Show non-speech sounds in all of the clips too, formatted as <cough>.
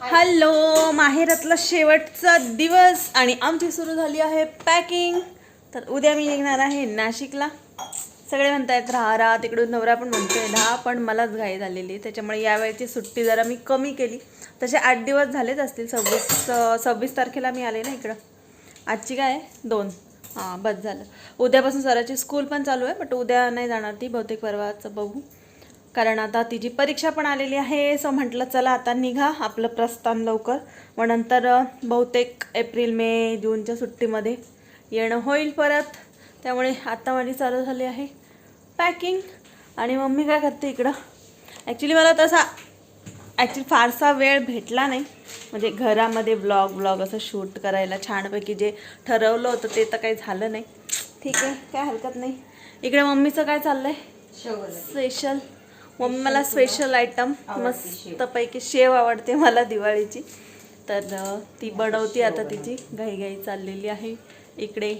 Hello माहेरातला शेवटचा दिवस आणि आमची सुरू झाली आहे पॅकिंग. तर उद्या मी निघणार आहे नाशिकला. सगळे म्हणतायत राहा राहा तिकडून नवरा पण म्हणतोय राहा पण मलाच घाई झालेली त्याच्यामुळे यावेळेची सुट्टी जरा मी कमी केली. तसे आठ दिवस झालेच असतील सव्वीस सव्वीस तारखेला मी आले ना इकडं. आजची काय आहे? दोन. हां बस झालं. उद्यापासून सराची स्कूल पण चालू आहे बट उद्या नाही जाणार ती बहुतेक परवाचं बघू. कारण आता तिची परीक्षा पण आलेली आहे सो म्हटलं चला आता निघा आपलं प्रस्थान लवकर. मग नंतर बहुतेक एप्रिल मे जूनच्या सुट्टीमध्ये येणं होईल परत. त्यामुळे आता माझी चालू झाली आहे पॅकिंग. आणि मम्मी काय करते इकडं? ॲक्च्युली मला तसा ॲक्च्युली फारसा वेळ भेटला नाही. म्हणजे घरामध्ये ब्लॉग ब्लॉग असं शूट करायला छानपैकी जे ठरवलं होतं ते तर काही झालं नाही. ठीक आहे काय हरकत नाही. इकडे मम्मीचं काय चाललंय? स्पेशल मम्मी मला स्पेशल आयटम मस्तपैकी शेव आवडते मला दिवाळीची. तर ती बडवती आता तिची. घाई चाललेली आहे. इकडे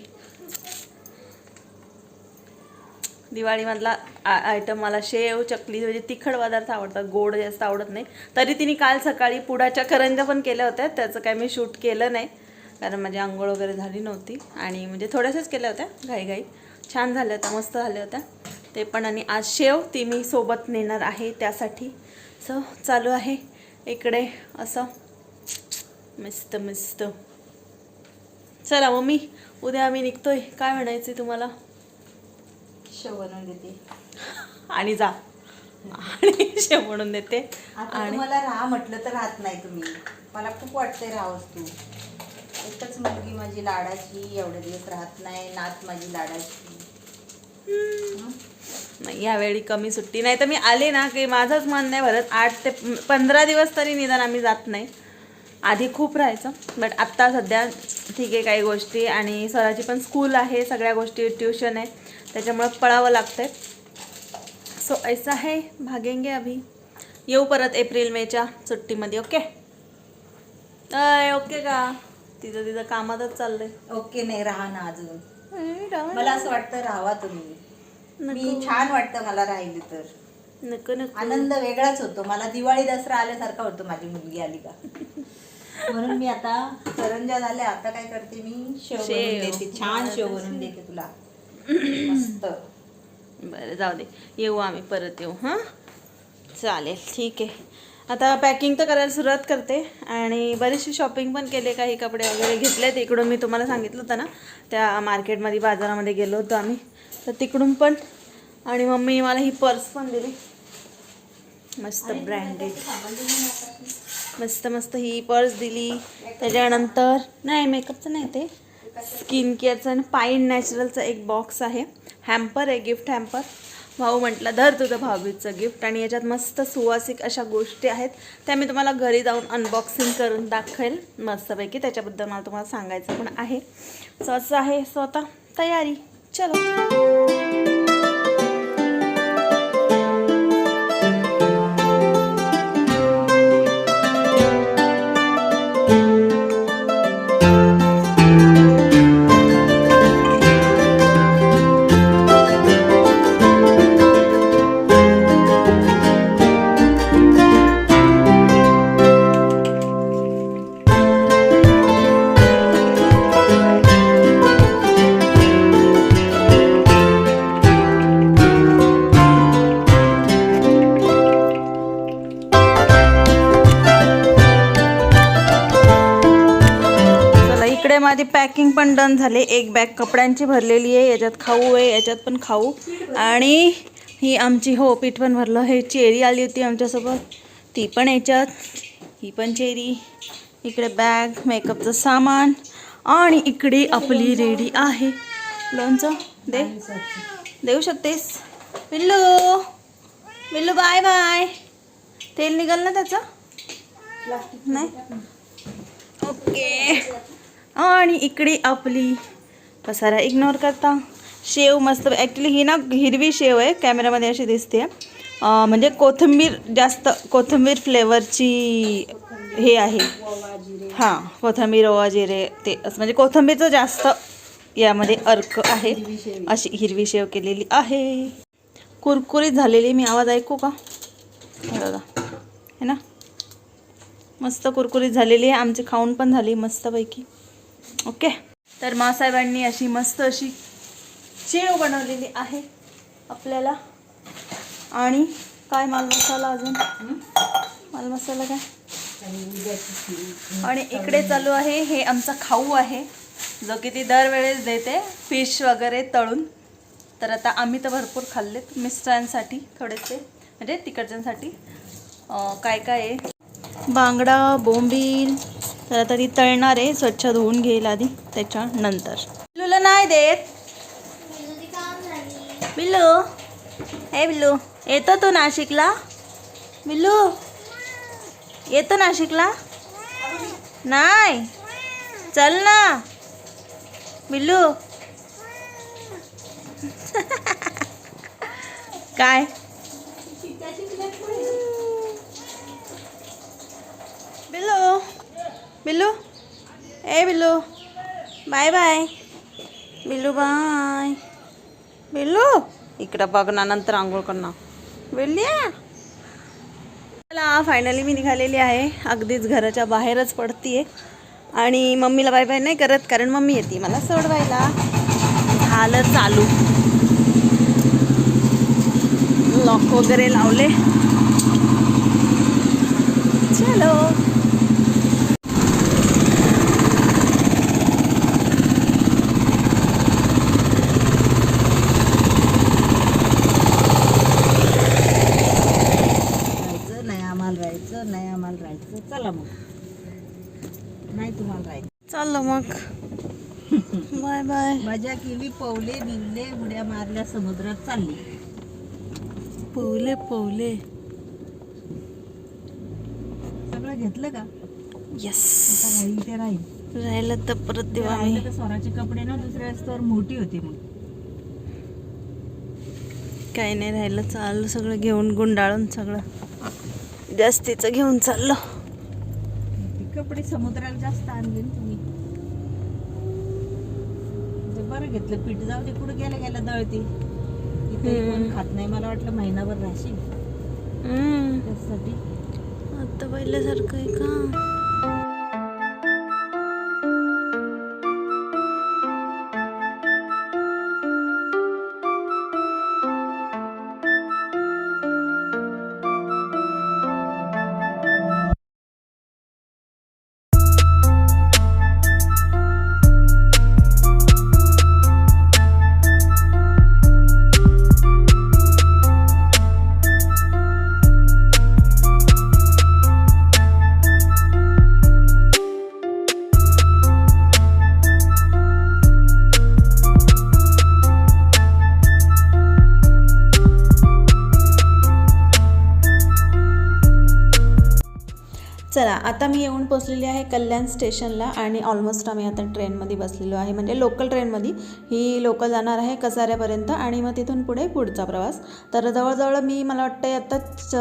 दिवाळीमधला आयटम मला शेव चकली म्हणजे तिखट पदार्थ आवडतात. गोड जास्त आवडत नाही. तरी तिने काल सकाळी पुडाच्या करंजा पण केल्या होत्या. त्याचं काय मी शूट केलं नाही. कारण माझी आंघोळ वगैरे झाली नव्हती. आणि म्हणजे थोड्याशाच केल्या होत्या. घाईघाई. छान झाल्या होत्या. मस्त झाल्या होत्या. ते पण आणि आज शेव ती मी सोबत नेणार आहे त्यासाठी. सो चालू आहे. इकडे असं. मस्त मस्त. चला मम्मी उद्या आम्ही निघतोय. काय म्हणायचं तुम्हाला? शेव बनवून देते. आणि जा. आणि शेव म्हणून देते. आणि तुम्हाला राहा म्हटलं तर राहत नाही तुम्ही. मला खूप वाटतंय राहावंच तू. एकच मुलगी माझी लाडाची एवढे दिवस राहत नाही. नात माझी लाडाची. यावेळी कमी सुट्टी. नाही तर मी आले ना की माझंच मन नाही भरत. आठ ते पंधरा दिवस तरी निदान आम्ही जात नाही. आधी खूप राहायचं बट आत्ता सध्या ठीक आहे काही गोष्टी आणि सराची पण स्कूल आहे सगळ्या गोष्टी ट्युशन आहे. त्याच्यामुळं पळावं लागतंय. सो ऐसा है भागेंगे अभी. येऊ परत एप्रिल मेच्या सुट्टीमध्ये ओके अय ओके का? तिचं तिचं कामातच चाललंय. ओके नाही राहा ना अजून. राहा. मला असं वाटतं राहावा तुम्ही. मी छान वाटतं मला राहिली तर. नको नको. आनंद वेगळाच होतो. मला दिवाळी दसरा आल्यासारखा होतो माझी मुलगी आली का? <laughs> म्हणून मी आता करंजा झाल्या आता काय करते मी? शेव बनवून. देते. छान शेव बनवून देते तुला. <clears throat> मस्त. बरं जाऊ दे. येऊ आम्ही परत येऊ हां? चालेल ठीक आहे. आता पॅकिंग तर करायला सुरुवात करते. आणि बरीचशी शॉपिंग पण केले काही कपडे वगैरे घेतलेत. इकडून मी तुम्हाला सांगितलं होतं ना त्या मार्केटमध्ये बाजारामध्ये गेलो होतो आम्ही. तर तिकडून पण. आणि मम्मी मला ही पर्स पण दिली. मस्त ब्रँडेड मस्त मस्त ही पर्स दिली. त्याच्यानंतर नाही मेकअपचं नाही ते. स्किन केअरचं आणि पाईन नॅचरलचं एक बॉक्स आहे. हॅम्पर आहे गिफ्ट हॅम्पर भाऊ म्हटलं धर तुझं भाऊबीजचं गिफ्ट आणि याच्यात मस्त सुवासिक अशा गोष्टी आहेत. त्या मी तुम्हाला घरी जाऊन अनबॉक्सिंग करून दाखवेल. मस्तपैकी. त्याच्याबद्दल मला तुम्हाला सांगायचं पण आहे. सो असं आहे सो आता तयारी. चलो इकडे माझी पॅकिंग पण डन झाली. एक बॅग कपड्यांची भरलेली आहे. याच्यात खाऊ आहे. याच्यात पण खाऊ. आणि ही आमची हो पीठ पण भरलं. हे चेरी आली होती आमच्यासोबत. ती पण याच्यात. ही पण चेरी इकडे बॅग मेकअपचं सामान. आणि इकडे आपली रेडी आहे. लोणचं. दे. देऊ शकतेस? पिल्लू. पिल्लू बाय बाय तेल निघाल ना त्याचं? नाही? ओके. आणि इकडे आपली पसारा इग्नोर करता. शेव मस्त ॲक्च्युली ही ना हिरवी शेव आहे कॅमेरामध्ये अशी दिसते म्हणजे कोथिंबीर जास्त कोथिंबीर फ्लेवरची हे आहे. हां कोथिंबीर ओवा जिरे ते असं म्हणजे कोथिंबीरचं जास्त यामध्ये अर्क आहे. अशी हिरवी शेव केलेली आहे. कुरकुरीत झालेली मी आवाज ऐकू का? दादा बघा. है ना? मस्त कुरकुरीत झालेली आहे. आमची खाऊन पण झाली मस्तपैकी. ओके. तर मासाहेबांनी अशी मस्त अशी चेव बनवलेली आहे आपल्याला. आणि काय मालमसाला अजून? मालमसाला काय? आणि इकडे चालू आहे हे आमचा खाऊ आहे. जो की ती दरवेळेस देते फिश वगैरे तळून. तर आता आम्ही तर भरपूर खाल्लेत मिस्टरांसाठी थोडेसे म्हणजे तिकडच्यांसाठी. काय काय आहे? बांगडा बोंबील तर आता ती तळणार आहे स्वच्छ धुवून घेईल आधी त्याच्यानंतर. बिलूला नाही देत. बिल्लू हे बिल्लू येतो तो नाशिकला? बिल्लू येतो नाशिकला? नाही. चल ना. बिल्लू. <laughs> काय? बिल्लू. बिल्लू? ए Billu bye bye. Billu bye. Billu इकडं बघ ना नंतर आंघोळ करणार. बिल्ल्या चला फायनली मी निघालेली आहे. अगदीच घराच्या बाहेरच पडतीये. आणि मम्मीला बाय बाय नाही करत कारण मम्मी येते. मला सोडवायला. झालं चालू. लॉक वगैरे लावले चलो राहायचं नाही आम्हाला राहायचं नाही आम्हाला राहायचं चला मग नाही तुम्हाला राहायचं चाललो मग बाय बाय. मजा केली पवले बिवले उड्या मारल्या समुद्रात चालली. पवले पवले. सगळं घेतलं का? यस आता राहील ते राहील. राहिलं तर परत देऊ आम्ही राहिलं तर स्वराचे कपडे ना दुसऱ्या स्तर मोठी होती मग. काही नाही राहिलं चाललं सगळं घेऊन गुंडाळून सगळं. जास्तीचं घेऊन चाललो. ते कपडे समुद्राला जास्त आणले ना तुम्ही ते बरं घेतलं. पीठ जाऊ दे कुठं गेल्या गेल्या दळते. इथे. कोण खात नाही मला वाटलं महिनाभर राहशील. त्यासाठी आता पहिल्यासारखं आहे का? येऊन पोचलेली आहे कल्याण स्टेशनला आणि ऑलमोस्ट आम्ही आता ट्रेनमध्ये बसलेलो आहे. म्हणजे लोकल ट्रेनमध्ये ही लोकल जाणार आहे कसाऱ्यापर्यंत आणि मग तिथून पुढे पुढचा प्रवास. तर जवळजवळ मी मला वाटतं आत्ताच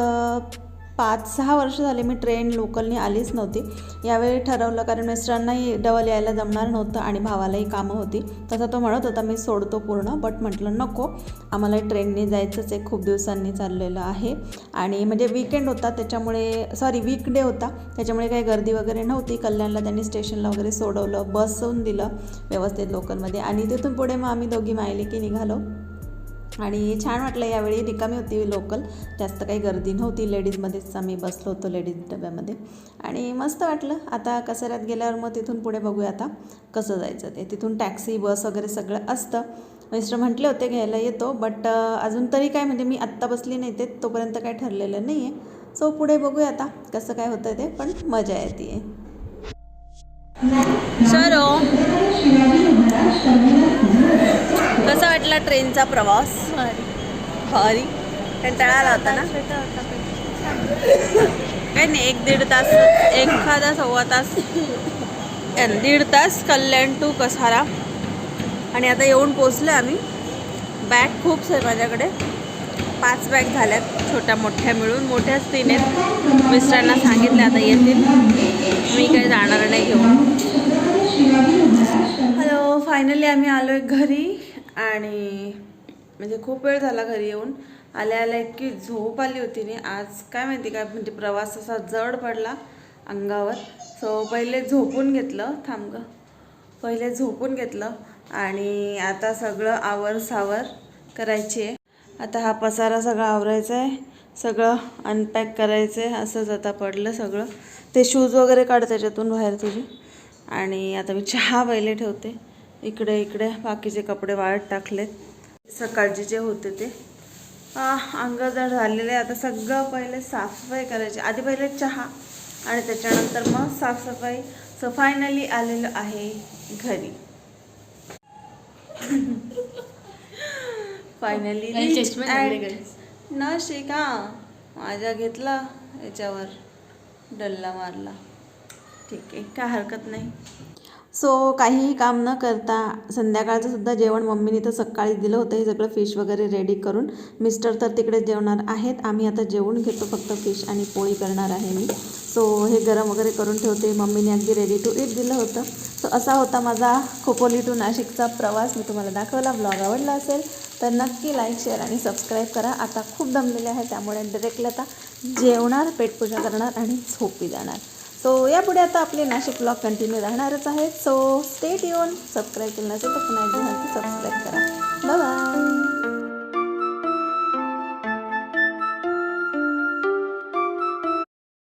पाच सहा वर्ष झाले मी ट्रेन लोकलनी आलीच नव्हती. यावेळी ठरवलं कारण मिस्टरांनाही डबल यायला जमणार नव्हतं आणि भावालाही कामं होती. तसा तो म्हणत होता मी सोडतो पूर्ण बट म्हटलं नको आम्हाला ट्रेनने जायचंच आहे खूप दिवसांनी चाललेलं आहे. आणि म्हणजे विकेंड होता त्याच्यामुळे सॉरी वीकडे होता. त्याच्यामुळे काही गर्दी वगैरे नव्हती. कल्याणला त्यांनी स्टेशनला वगैरे सोडवलं बसवून दिलं व्यवस्थित लोकलमध्ये. आणि तिथून पुढे मग आम्ही दोघी मायले की निघालो. आणि छान वाटलं यावेळी. रिकामी होती लोकल जास्त काही गर्दी नव्हती. लेडीजमध्येच आम्ही बसलो होतो लेडीज डब्यामध्ये. आणि मस्त वाटलं. आता कसाऱ्यात गेल्यावर मग तिथून पुढे बघूया आता कसं जायचं ते. तिथून टॅक्सी बस वगैरे सगळं असतं. मिस्टर म्हटले होते घ्यायला येतो. बट अजून तरी काय म्हणजे मी आत्ता बसली नाही ते तोपर्यंत काय ठरलेलं नाही आहे सो पुढे बघूया आता कसं काय होतं ते. पण मजा येते सरो वाटला ट्रेनचा प्रवास. भारी. कंटाळा होता ना? काही नाही एक दीड तास एखादा सव्वा तास. <laughs> दीड तास कल्याण टू कसारा. आणि आता येऊन पोचलो आम्ही. बॅग खूप आहे माझ्याकडे. पाच बॅग झाल्यात छोट्या मोठ्या मिळून. मोठ्याच तीन आहेत मिस्टरांना सांगितलं आता येतील. मी काही जाणार नाही घेऊन. हॅलो फायनली आम्ही आलो आहे घरी. आणि म्हणजे खूप वेळ झाला घरी येऊन. आल्या आल्या इतकी झोप आली होती नी आज काय माहिती काय म्हणजे प्रवास असा जड पडला अंगावर. सो पहिले झोपून घेतलं थांब ग. पहिले झोपून घेतलं आणि आता सगळं आवर सावर करायची आहे आता हा पसारा सगळा आवरायचा आहे सगळं अनपॅक करायचं आहे असंच आता पडलं सगळं. ते शूज वगैरे काढ त्याच्यातून बाहेर तुझी. आणि आता मी चहा पहिले ठेवते. इकडे इकडे. बाकीचे कपडे वाळत टाकलेत. सकाळचे जे होते ते. अंग जर झालेले. आता सगळं पहिले साफसफाई करायची. आधी पहिले चहा आणि त्याच्यानंतर मग साफसफाई. सो फायनली आलेलो आहे घरी. फायनली. न शिका माझ्या घेतला. याच्यावर डल्ला मारला. ठीक आहे. काय हरकत नाही. सो काहीही काम न करता संध्याकाळचं सुद्धा जेवण मम्मीने तर सकाळी दिलं होतं. हे सगळं फिश वगैरे रेडी करून मिस्टर तर तिकडे जेवणार आहेत. आम्ही आता जेवून घेतो फक्त फिश आणि पोळी करणार आहे मी. सो हे गरम वगैरे करून ठेवते. मम्मीने अगदी रेडी टू ईट दिलं होतं. सो असा होता माझा खोपोली टू नाशिकचा प्रवास. मी तुम्हाला दाखवला. ब्लॉग आवडला असेल तर नक्की लाईक शेअर आणि सबस्क्राईब करा. आता खूप दमलेले आहे. त्यामुळे डायरेक्टली आता जेवणार पेटपूजा करणार आणि झोपी जाणार. सो यापुढे आता आपले नाशिक ब्लॉग कंटिन्यू राहणारच आहेत. सो स्टेट येऊन सबस्क्राईब केलं नसेल तर पुन्हा एकदा सबस्क्राईब करा. बाय